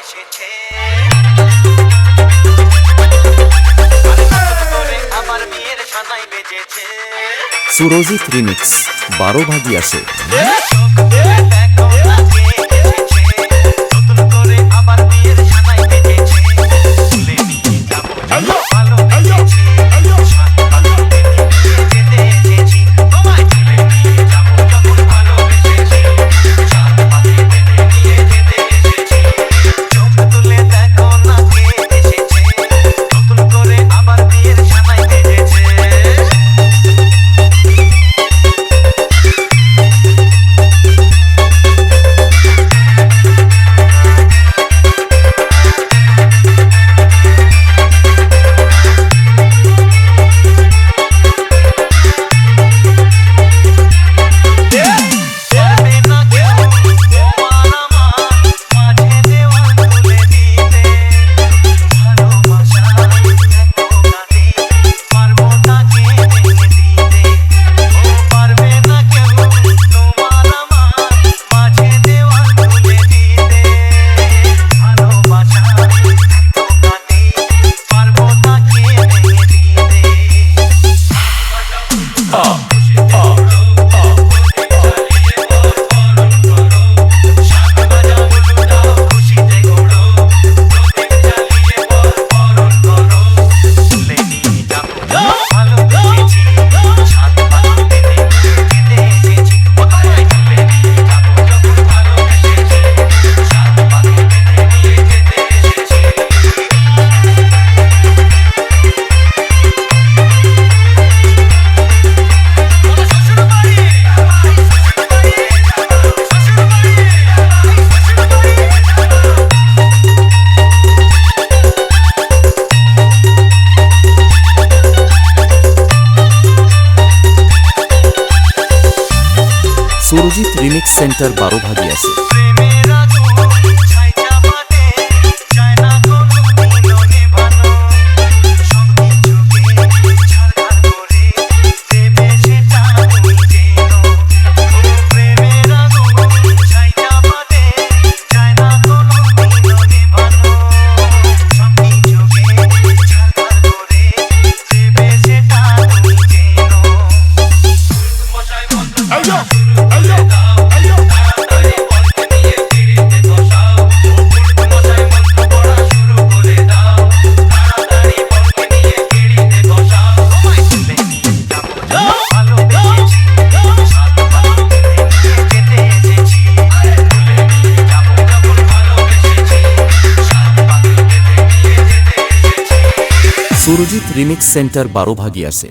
এসেছে। আমার মেয়ের সানাই বেজেছে। সুরজিৎ রিমিক্স বারো ভাগি আছে সুরজিৎ রিমিক্স সেন্টার বারো ভাগিয়াছে সুরজিৎ রিমিক্স সেন্টার আছে।